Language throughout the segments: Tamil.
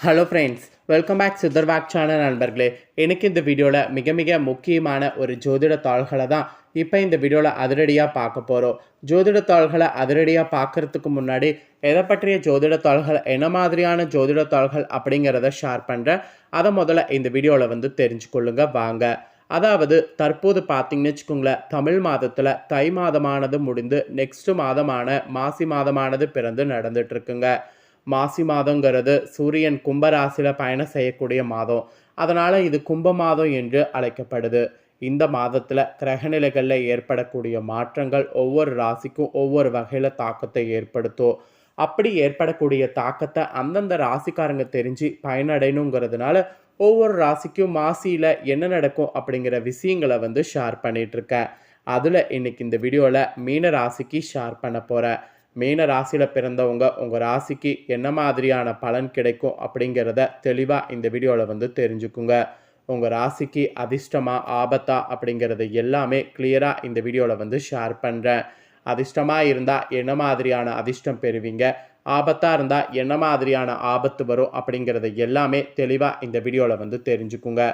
ஹலோ ஃப்ரெண்ட்ஸ் வெல்கம் பேக் சித்தர்வாக் சேனல் நண்பர்களே. எனக்கு இந்த வீடியோவில் மிக மிக முக்கியமான ஒரு ஜோதிட தாள்களை தான் இப்போ இந்த வீடியோவில் அதிரடியாக பார்க்க போகிறோம் ஜோதிட தாள்களை அதிரடியாக பார்க்கறதுக்கு முன்னாடி எதை பற்றிய ஜோதிட தாள்கள் என்ன மாதிரியான ஜோதிட தாள்கள் அப்படிங்கிறத ஷேர் பண்ணுறேன் அதை முதல்ல இந்த வீடியோவில் வந்து தெரிஞ்சுக்கொள்ளுங்க வாங்க. அதாவது தற்போது பார்த்தீங்கன்னு வச்சுக்கோங்களேன் தமிழ் மாதத்தில் தை மாதமானது முடிந்து நெக்ஸ்ட் மாதமான மாசி மாதமானது பிறந்து நடந்துட்டு இருக்குங்க. மாசி மாதங்கிறது சூரியன் கும்பராசியில் பயணம் செய்யக்கூடிய மாதம். அதனால் இது கும்ப மாதம் என்று அழைக்கப்படுது. இந்த மாதத்தில் கிரகநிலைகளில் ஏற்படக்கூடிய மாற்றங்கள் ஒவ்வொரு ராசிக்கும் ஒவ்வொரு வகையில் தாக்கத்தை ஏற்படுத்தும். அப்படி ஏற்படக்கூடிய தாக்கத்தை அந்தந்த ராசிக்காரங்க தெரிஞ்சு பயனடையணுங்கிறதுனால ஒவ்வொரு ராசிக்கும் மாசியில் என்ன நடக்கும் அப்படிங்கிற விஷயங்களை வந்து ஷேர் பண்ணிகிட்ருக்கேன் அதில் இன்னைக்கு இந்த வீடியோவில் மீன ராசிக்கு ஷேர் பண்ண போகிறேன் மீன ராசியில் பிறந்தவங்க உங்கள் ராசிக்கு என்ன மாதிரியான பலன் கிடைக்கும் அப்படிங்கிறத தெளிவாக இந்த வீடியோவில் வந்து தெரிஞ்சுக்குங்க. உங்கள் ராசிக்கு அதிர்ஷ்டமா ஆபத்தா அப்படிங்கிறது எல்லாமே கிளியராக இந்த வீடியோவில் வந்து ஷேர் பண்ணுறேன் அதிர்ஷ்டமாக இருந்தால் என்ன மாதிரியான அதிர்ஷ்டம் பெறுவீங்க? ஆபத்தாக இருந்தால் என்ன மாதிரியான ஆபத்து வரும் அப்படிங்கிறது எல்லாமே தெளிவாக இந்த வீடியோவில் வந்து தெரிஞ்சுக்குங்க.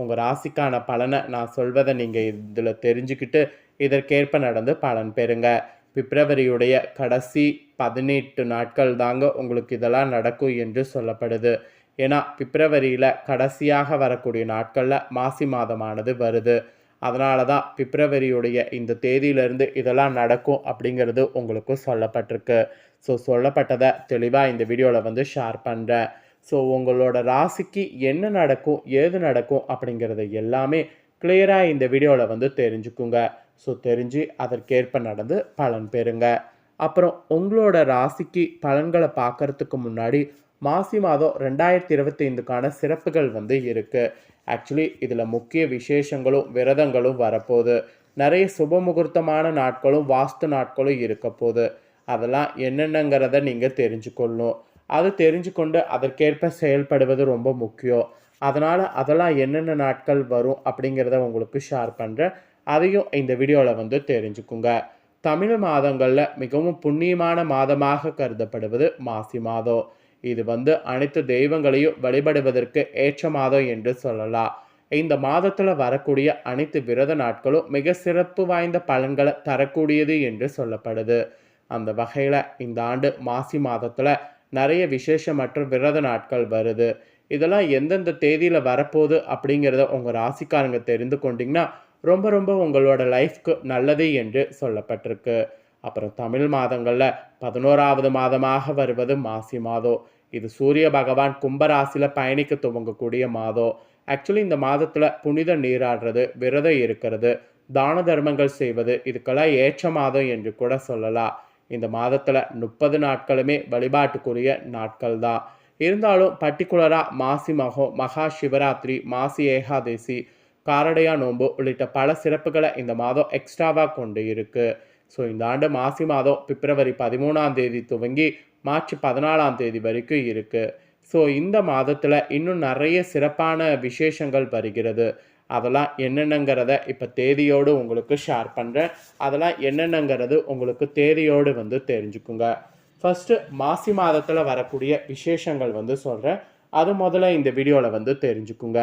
உங்கள் ராசிக்கான பலனை நான் சொல்வதை நீங்கள் இதில் தெரிஞ்சுக்கிட்டு இதற்கேற்ப நடந்து பலன் பெறுங்க. பிப்ரவரியுடைய கடைசி பதினெட்டு நாட்கள் தாங்க உங்களுக்கு இதெல்லாம் நடக்கும் என்று சொல்லப்படுது. ஏன்னா பிப்ரவரியில் கடைசியாக வரக்கூடிய நாட்களில் மாசி மாதமானது வருது. அதனால தான் பிப்ரவரியுடைய இந்த தேதியிலிருந்து இதெல்லாம் நடக்கும் அப்படிங்கிறது உங்களுக்கு சொல்லப்பட்டிருக்கு. ஸோ சொல்லப்பட்டதை தெளிவாக இந்த வீடியோவில் வந்து ஷேர் பண்ணுறேன் ஸோ உங்களோட ராசிக்கு என்ன நடக்கும் ஏது நடக்கும் அப்படிங்கிறது எல்லாமே கிளியராக இந்த வீடியோவில் வந்து தெரிஞ்சுக்குங்க. ஸோ தெரிஞ்சு அதற்கேற்ப நடந்து பலன் பெறுங்க. அப்புறம் உங்களோட ராசிக்கு பலன்களை பார்க்கறதுக்கு முன்னாடி மாசி மாதம் ரெண்டாயிரத்தி இருபத்தி ஐந்துக்கான சிறப்புகள் வந்து இருக்குது ஆக்சுவலி இதில் முக்கிய விசேஷங்களும் விரதங்களும் வரப்போகுது. நிறைய சுப முகூர்த்தமான நாட்களும் வாஸ்து நாட்களும் இருக்க போகுது. அதெல்லாம் என்னென்னங்கிறத நீங்கள் தெரிஞ்சுக்கொள்ளணும். அது தெரிஞ்சுக்கொண்டு அதற்கேற்ப செயல்படுவது ரொம்ப முக்கியம். அதனால் அதெல்லாம் என்னென்ன நாட்கள் வரும் அப்படிங்கிறத உங்களுக்கு ஷேர் பண்ணுறேன் அதையும் இந்த வீடியோவில் வந்து தெரிஞ்சுக்குங்க. தமிழ் மாதங்களில் மிகவும் புண்ணியமான மாதமாக கருதப்படுவது மாசி மாதம். இது வந்து அனைத்து தெய்வங்களையும் வழிபடுவதற்கு ஏற்ற மாதம் என்று சொல்லலாம். இந்த மாதத்தில் வரக்கூடிய அனைத்து விரத நாட்களும் மிக சிறப்பு வாய்ந்த பலன்களை தரக்கூடியது என்று சொல்லப்படுது. அந்த வகையில் இந்த ஆண்டு மாசி மாதத்தில் நிறைய விசேஷமற்ற விரத நாட்கள் வருது. இதெல்லாம் எந்தெந்த தேதியில் வரப்போகுது அப்படிங்கிறத உங்கள் ராசிக்காரங்க தெரிந்து கொண்டிங்கன்னா ரொம்ப ரொம்ப உங்களோட லைஃப்க்கு நல்லது என்று சொல்லப்பட்டிருக்கு. அப்புறம் தமிழ் மாதங்களில் பதினோராவது மாதமாக வருவது மாசி மாதம் இது சூரிய பகவான் கும்பராசியில் பயணிக்க துவங்கக்கூடிய மாதம் ஆக்சுவலி இந்த மாதத்தில் புனித நீராடுறது விரதம் இருக்கிறது தான தர்மங்கள் செய்வது இதுக்கெல்லாம் ஏற்ற மாதம் என்று கூட சொல்லலாம். இந்த மாதத்தில் முப்பது நாட்களுமே வழிபாட்டுக்குரிய நாட்கள் தான். இருந்தாலும் பர்டிகுலராக மாசி மகம் மகா சிவராத்திரி மாசி ஏகாதசி காரடையா நோன்பு உள்ளிட்ட பல சிறப்புகளை இந்த மாதம் எக்ஸ்ட்ராவாக கொண்டு இருக்கு. ஸோ இந்த ஆண்டு மாசி மாதம் பிப்ரவரி பதிமூணாம் தேதி துவங்கி மார்ச் பதினாலாம் தேதி வரைக்கும் இருக்கு. ஸோ இந்த மாதத்தில் இன்னும் நிறைய சிறப்பான விசேஷங்கள் வருகிறது. அதெல்லாம் என்னென்னங்கிறத இப்போ தேதியோடு உங்களுக்கு ஷேர் பண்ணுறேன் அதெல்லாம் என்னென்னங்கிறது உங்களுக்கு தேதியோடு வந்து தெரிஞ்சுக்குங்க. ஃபஸ்ட்டு மாசி மாதத்தில் வரக்கூடிய விசேஷங்கள் வந்து சொல்கிறேன் அது முதல்ல இந்த வீடியோவில் வந்து தெரிஞ்சுக்குங்க.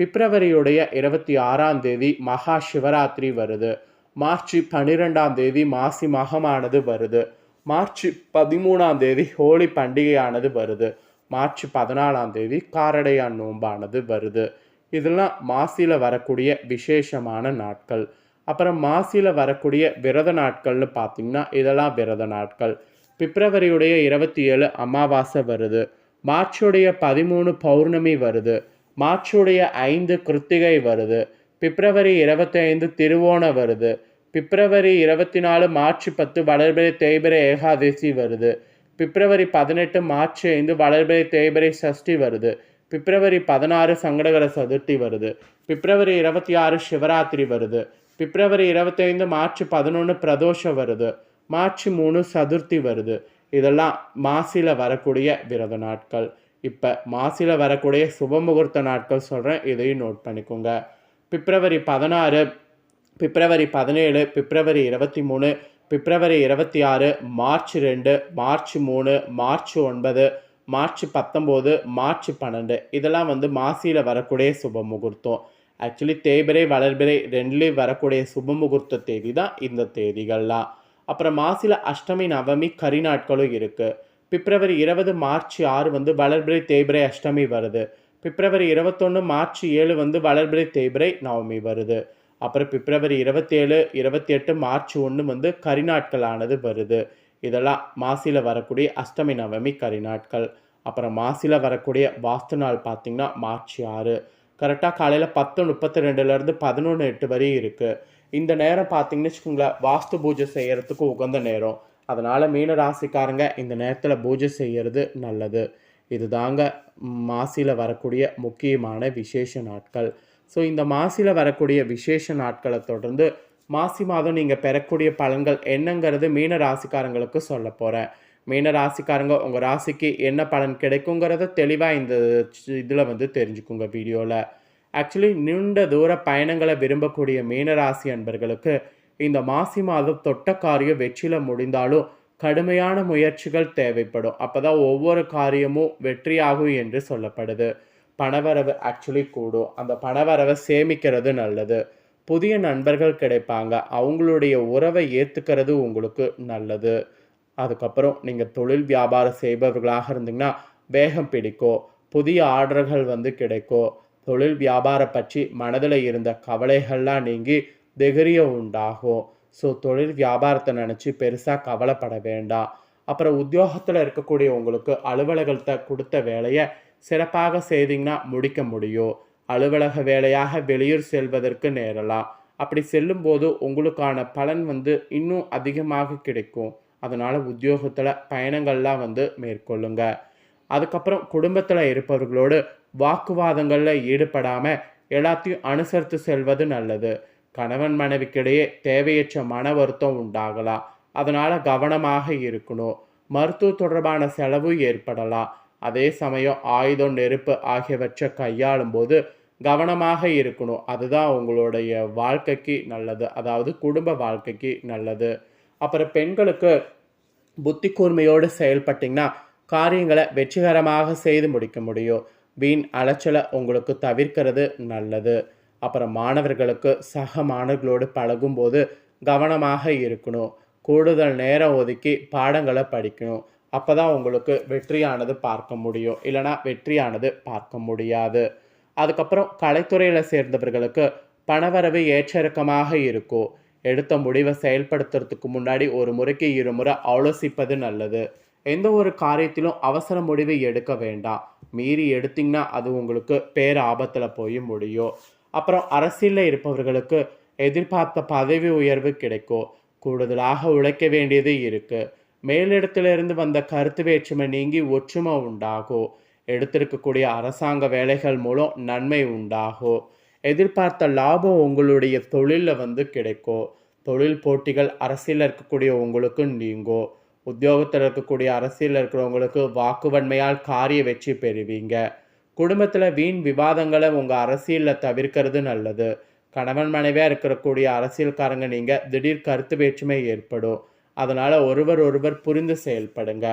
பிப்ரவரியுடைய இருபத்தி ஆறாம் தேதி மகா சிவராத்திரி வருது. மார்ச் பன்னிரெண்டாம் தேதி மாசி மகமானது வருது. மார்ச் பதிமூணாம் தேதி ஹோலி பண்டிகையானது வருது. மார்ச் பதினாலாம் தேதி காரடையான் நோம்பானது வருது. இதெல்லாம் மாசியில் வரக்கூடிய விசேஷமான நாட்கள். அப்புறம் மாசியில் வரக்கூடிய விரத நாட்கள்னு பார்த்திங்கன்னா இதெல்லாம் விரத நாட்கள். பிப்ரவரியுடைய இருபத்தி ஏழு அமாவாசை வருது. மார்ச்சுடைய பதிமூணு பௌர்ணமி வருது. மார்ச்சுடைய ஐந்து கிருத்திகை வருது. பிப்ரவரி இருபத்தி ஐந்து வருது. பிப்ரவரி இருபத்தி நாலு மார்ச் பத்து வளர்பிறை தேய்பிரை ஏகாதசி வருது. பிப்ரவரி பதினெட்டு மார்ச் ஐந்து வளர்பிறை தேய்பிறை சஷ்டி வருது. பிப்ரவரி பதினாறு சங்கடகர சதுர்த்தி வருது. பிப்ரவரி இருபத்தி ஆறு சிவராத்திரி வருது. பிப்ரவரி இருபத்தைந்து மார்ச் பதினொன்று பிரதோஷம் வருது. மார்ச் மூணு சதுர்த்தி வருது. இதெல்லாம் மாசியில் வரக்கூடிய விரத நாட்கள். இப்போ மாசியில் வரக்கூடிய சுபமுகூர்த்த நாட்கள் சொல்கிறேன் இதையும் நோட் பண்ணிக்கோங்க. பிப்ரவரி பதினாறு பிப்ரவரி பதினேழு பிப்ரவரி இருபத்தி மூணு பிப்ரவரி இருபத்தி ஆறு மார்ச் ரெண்டு மார்ச் மூணு மார்ச் ஒன்பது மார்ச் பத்தொம்போது மார்ச் பன்னெண்டு. இதெல்லாம் வந்து மாசியில் வரக்கூடிய சுப முகூர்த்தம். ஆக்சுவலி தேய்பிரை வளர்பிரை ரெண்டுலேயும் வரக்கூடிய சுப முகூர்த்த தேதி தான் இந்த தேதிகள்லாம். அப்புறம் மாசியில் அஷ்டமி நவமி கரி நாட்களும் இருக்குது பிப்ரவரி இருபது மார்ச் ஆறு வந்து வளர்பிறை தேய்பிரை அஷ்டமி வருது. பிப்ரவரி இருபத்தொன்று மார்ச் ஏழு வந்து வளர்பிறை தேய்பிரை நவமி வருது. அப்புறம் பிப்ரவரி இருபத்தேழு இருபத்தி எட்டு மார்ச் ஒன்று வந்து கரிநாட்களானது வருது. இதெல்லாம் மாசியில் வரக்கூடிய அஷ்டமி நவமி கரிநாட்கள். அப்புறம் மாசியில் வரக்கூடிய வாஸ்து நாள் பார்த்திங்கன்னா மார்ச் ஆறு. கரெக்டாக காலையில் பத்து முப்பத்தி ரெண்டுலேருந்து பதினொன்று எட்டு வரையும் இருக்குது இந்த நேரம் பார்த்தீங்கன்னு வச்சுக்கோங்களேன் வாஸ்து பூஜை செய்கிறதுக்கு உகந்த நேரம். அதனால் மீன ராசிக்காரங்க இந்த நேரத்தில் பூஜை செய்கிறது நல்லது. இதுதாங்க மாசியில் வரக்கூடிய முக்கியமான விசேஷ நாட்கள். ஸோ இந்த மாசியில் வரக்கூடிய விசேஷ நாட்களை தொடர்ந்து மாசி மாதம் நீங்கள் பெறக்கூடிய பலன்கள் என்னங்கிறது மீன ராசிக்காரங்களுக்கு சொல்ல போகிறேன் மீன ராசிக்காரங்க உங்கள் ராசிக்கு என்ன பலன் கிடைக்குங்கிறத தெளிவாக இந்த இதில் வந்து தெரிஞ்சுக்குங்க வீடியோவில் ஆக்சுவலி நீண்ட தூர பயணங்களை விரும்பக்கூடிய மீனராசி அன்பர்களுக்கு இந்த மாசி மாதம் தொட்ட காரியம் வெற்றியில் முடிந்தாலும் கடுமையான முயற்சிகள் தேவைப்படும். அப்போ தான் ஒவ்வொரு காரியமும் வெற்றியாகும் என்று சொல்லப்படுது. பணவரவு ஆக்சுவலி கூடும். அந்த பணவரவை சேமிக்கிறது நல்லது. புதிய நண்பர்கள் கிடைப்பாங்க. அவங்களுடைய உறவை ஏற்றுக்கிறது உங்களுக்கு நல்லது. அதுக்கப்புறம் நீங்கள் தொழில் வியாபாரம் செய்பவர்களாக இருந்தீங்கன்னா வேகம் பிடிக்கும். புதிய ஆர்டர்கள் வந்து கிடைக்கும். தொழில் வியாபாரம் பற்றி மனதில் இருந்த கவலைகள்லாம் நீங்கி தைரியம் உண்டாகும். ஸோ தொழில் வியாபாரத்தை நினச்சி பெருசாக கவலைப்பட வேண்டாம். அப்புறம் உத்தியோகத்தில் இருக்கக்கூடிய உங்களுக்கு அலுவலகத்தை கொடுத்த வேலையை சிறப்பாக செய்தீங்கன்னா முடிக்க முடியும். அலுவலக வேலையாக வெளியூர் செல்வதற்கு நேரலாம். அப்படி செல்லும்போது உங்களுக்கான பலன் வந்து இன்னும் அதிகமாக கிடைக்கும். அதனால் உத்தியோகத்தில் பயணங்கள்லாம் வந்து மேற்கொள்ளுங்க. அதுக்கப்புறம் குடும்பத்தில் இருப்பவர்களோடு வாக்குவாதங்களில் ஈடுபடாமல் எல்லாத்தையும் அனுசரித்து செல்வது நல்லது. கணவன் மனைவிக்கிடையே தேவையற்ற மன வருத்தம் உண்டாகலாம் அதனால் கவனமாக இருக்கணும். மருத்துவ தொடர்பான செலவு ஏற்படலாம் அதே சமயம் ஆயுதம் நெருப்பு ஆகியவற்றை கையாளும் போது கவனமாக இருக்கணும். அதுதான் உங்களுடைய வாழ்க்கைக்கு நல்லது. அதாவது குடும்ப வாழ்க்கைக்கு நல்லது. அப்புறம் பெண்களுக்கு புத்தி கூர்மையோடு செயல்பட்டிங்கன்னா காரியங்களை வெற்றிகரமாக செய்து முடிக்க முடியும். வீண் அலைச்சலை உங்களுக்கு தவிர்க்கிறது நல்லது. அப்புறம் மாணவர்களுக்கு சக மாணவர்களோடு பழகும்போது கவனமாக இருக்கணும். கூடுதல் நேரம் ஒதுக்கி பாடங்களை படிக்கணும். அப்போ தான் உங்களுக்கு வெற்றியானது பார்க்க முடியும். இல்லைனா வெற்றியானது பார்க்க முடியாது. அதுக்கப்புறம் கலைத்துறையில் சேர்ந்தவர்களுக்கு பணவரவு ஏற்றிறக்கமாக இருக்கும். எடுத்த முடிவை செயல்படுத்துறதுக்கு முன்னாடி ஒரு முறைக்கு இருமுறை ஆலோசிப்பது நல்லது. எந்த ஒரு காரியத்திலும் அவசர முடிவை எடுக்க வேண்டாம். மீறி எடுத்திங்கன்னா அது உங்களுக்கு பேர் ஆபத்தில் போய் முடியும். அப்புறம் அரசியலில் இருப்பவர்களுக்கு எதிர்பார்த்த பதவி உயர்வு கிடைக்கும் கூடுதலாக உழைக்க வேண்டியது இருக்குது மேலிடத்திலிருந்து வந்த கருத்து வேற்றுமை நீங்கி ஒற்றுமை உண்டாகும் எடுத்திருக்கக்கூடிய அரசாங்க வேலைகள் மூலம் நன்மை உண்டாகும் எதிர்பார்த்த லாபம் உங்களுடைய தொழிலில் வந்து கிடைக்கும் தொழில் போட்டிகள் அரசியலில் இருக்கக்கூடிய உங்களுக்கு நீங்கும் உத்தியோகத்தில் இருக்கக்கூடிய அரசியலில் இருக்கிறவங்களுக்கு வாக்குவன்மையால் காரிய வெற்றி பெறுவீங்க. குடும்பத்தில் வீண் விவாதங்களை உங்கள் அரசியலில் தவிர்க்கிறது நல்லது. கணவன் மனைவியாக இருக்கக்கூடிய அரசியல்காரங்க நீங்கள் திடீர் கருத்து வேற்றுமை ஏற்படும். அதனால் ஒருவர் ஒருவர் புரிந்து செயல்படுங்க.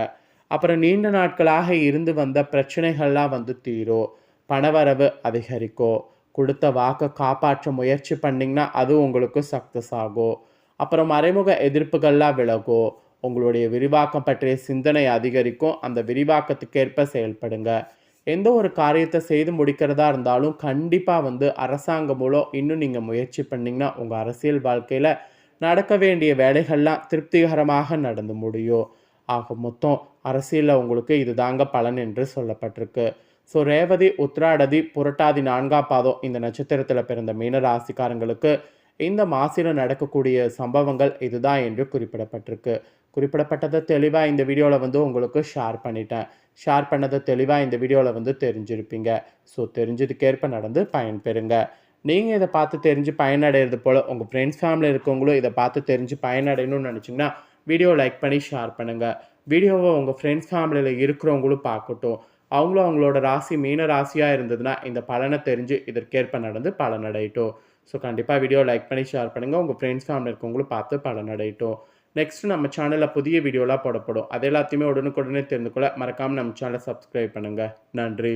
அப்புறம் நீண்ட நாட்களாக இருந்து வந்த பிரச்சனைகள்லாம் வந்து தீரும். பணவரவு அதிகரிக்கும். கொடுத்த வாக்கை காப்பாற்ற முயற்சி பண்ணிங்கன்னா அது உங்களுக்கு சக்ஸஸ் ஆகும். அப்புறம் மறைமுக எதிர்ப்புகள்லாம் விலகும். உங்களுடைய விரிவாக்கம் பற்றிய சிந்தனை அதிகரிக்கும். அந்த விரிவாக்கத்துக்கேற்ப செயல்படுங்க. எந்த ஒரு காரியத்தை செய்து முடிக்கிறதா இருந்தாலும் கண்டிப்பாக வந்து அரசாங்கம் மூலம் இன்னும் நீங்கள் முயற்சி பண்ணிங்கன்னா உங்கள் அரசியல் வாழ்க்கையில் நடக்க வேண்டிய வேலைகள்லாம் திருப்திகரமாக நடந்து முடியும். ஆக மொத்தம் அரசியலில் உங்களுக்கு இது தாங்க பலன் என்று சொல்லப்பட்டிருக்கு. ஸோ ரேவதி உத்ராடதி புரட்டாதி நான்காம் பாதம் இந்த நட்சத்திரத்தில் பிறந்த மீன ராசிக்காரங்களுக்கு இந்த மாசியில் நடக்கக்கூடிய சம்பவங்கள் இதுதான் என்று குறிப்பிடப்பட்டிருக்கு. குறிப்பிடப்பட்டதை தெளிவாக இந்த வீடியோவில் வந்து உங்களுக்கு ஷேர் பண்ணிட்டேன். ஷேர் பண்ணதை தெளிவாக இந்த வீடியோவில் வந்து தெரிஞ்சிருப்பீங்க. ஸோ தெரிஞ்சதுக்கேற்ப நடந்து பயன்பெறுங்க. நீங்கள் இதை பார்த்து தெரிஞ்சு பயனடைகிறது போல் உங்கள் ஃப்ரெண்ட்ஸ் ஃபேமிலி இருக்கவங்களும் இதை பார்த்து தெரிஞ்சு பயனடையணும்னு நினச்சிங்கன்னா வீடியோ லைக் பண்ணி ஷேர் பண்ணுங்கள் வீடியோவை உங்கள் ஃப்ரெண்ட்ஸ் ஃபேமிலியில் இருக்கிறவங்களும் பார்க்கட்டும். அவங்களும் அவங்களோட ராசி மீன ராசியாக இருந்ததுன்னா இந்த பலனை தெரிஞ்சு இதற்கேற்ப நடந்து பலனடையட்டும். ஸோ கண்டிப்பாக வீடியோ லைக் பண்ணி ஷேர் பண்ணுங்கள் உங்கள் ஃப்ரெண்ட்ஸ் ஃபேமிலி இருக்கவங்களும் பார்த்து பலனடையட்டும். நெக்ஸ்ட் நம்ம சேனலில் புதிய வீடியோலாம் போடப்படும். அது எல்லாத்தையுமே உடனுக்குடனே தெரிந்து கொள்ள மறக்காமல் நம்ம சேனலை சப்ஸ்கிரைப் பண்ணுங்கள் நன்றி.